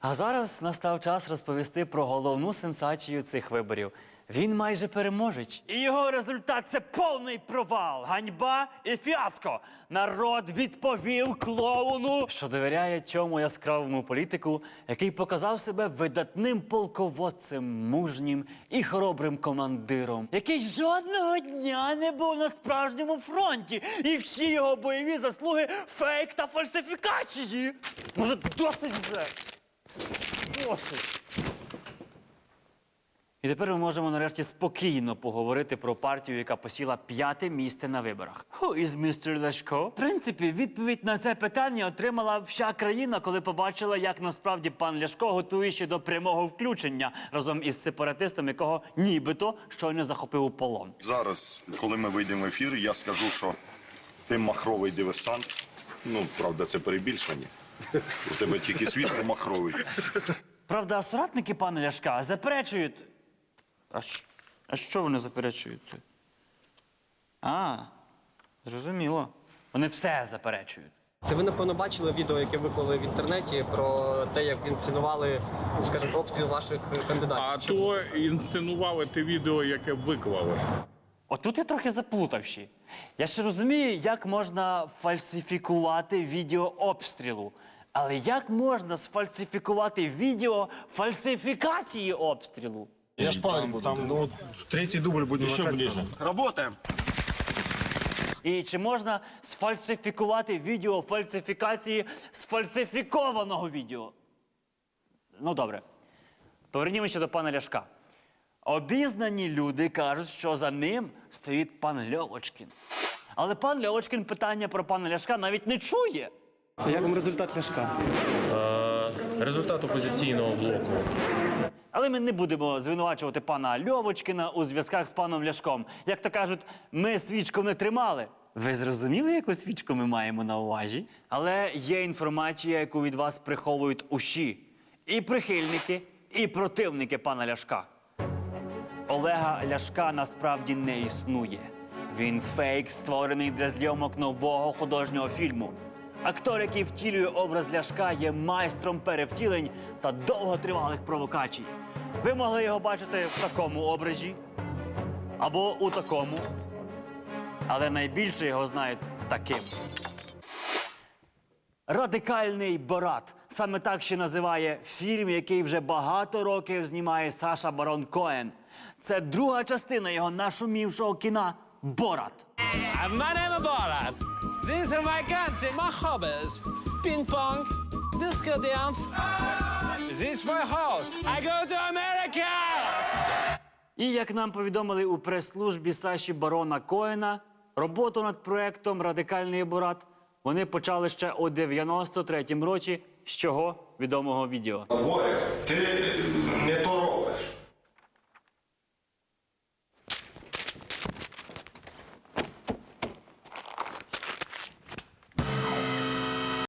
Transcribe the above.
А зараз настав час розповісти про головну сенсацію цих виборів. Він майже переможець. І його результат це повний провал, ганьба і фіаско. Народ відповів клоуну, що довіряє цьому яскравому політику, який показав себе видатним полководцем, мужнім і хоробрим командиром, який жодного дня не був на справжньому фронті, і всі його бойові заслуги фейк та фальсифікації. Може, досить вже? Досить. І тепер ми можемо нарешті спокійно поговорити про партію, яка посіла п'яте місце на виборах. Who is Mr. Ляшко? В принципі, відповідь на це питання отримала вся країна, коли побачила, як насправді пан Ляшко готує ще до прямого включення разом із сепаратистом, якого нібито щойно захопив у полон. Зараз, коли ми вийдемо в ефір, я скажу, що ти махровий диверсант. Ну, правда, це перебільшення. У тебе тільки світло махровий. Правда, соратники пана Ляшка заперечують. А, щ- а що вони заперечують? А, зрозуміло. Вони все заперечують. Це ви напевно бачили відео, яке виклали в інтернеті про те, як інсценували, скажімо, обстріл ваших кандидатів. А то інсценували те відео, яке виклали. Отут я трохи заплутавши. Я ще розумію, як можна фальсифікувати відео обстрілу. Але як можна сфальсифікувати відео фальсифікації обстрілу? Я шпалить буду. Там, ну, третий дубль будем Еще ближе. Работаем. І чи можна сфальсифікувати відео фальсифікації сфальсифікованого відео? Ну, добре. Повернімося до пана Ляшка. Обізнані люди кажуть, що за ним стоїть пан Льовочкін. Але пан Льовочкін питання про пана Ляшка навіть не чує. Як вам результат Ляшка? Результат опозиційного блоку. Але ми не будемо звинувачувати пана Льовочкіна у зв'язках з паном Ляшком. Як то кажуть, ми свічку не тримали. Ви зрозуміли, яку свічку ми маємо на увазі? Але є інформація, яку від вас приховують уші. І прихильники, і противники пана Ляшка. Олега Ляшка насправді не існує. Він фейк, створений для зйомок нового художнього фільму. Актор, який втілює образ Ляшка, є майстром перевтілень та довготривалих провокацій. Ви могли його бачити в такому образі або у такому, але найбільше його знають таким. Радикальний Борат. Саме так ще називає фільм, який вже багато років знімає Саша Барон Коен. Це друга частина його нашумівшого кіна Борат. Name is Borat. These are my guns and my hobbies. Ping pong, disco dance. This is my house. I go to America! І як нам повідомили у прес-службі Саші Барона Коена, роботу над проектом Радикальний Борат вони почали ще у 93-му році з чого відомого відео. Боря, ти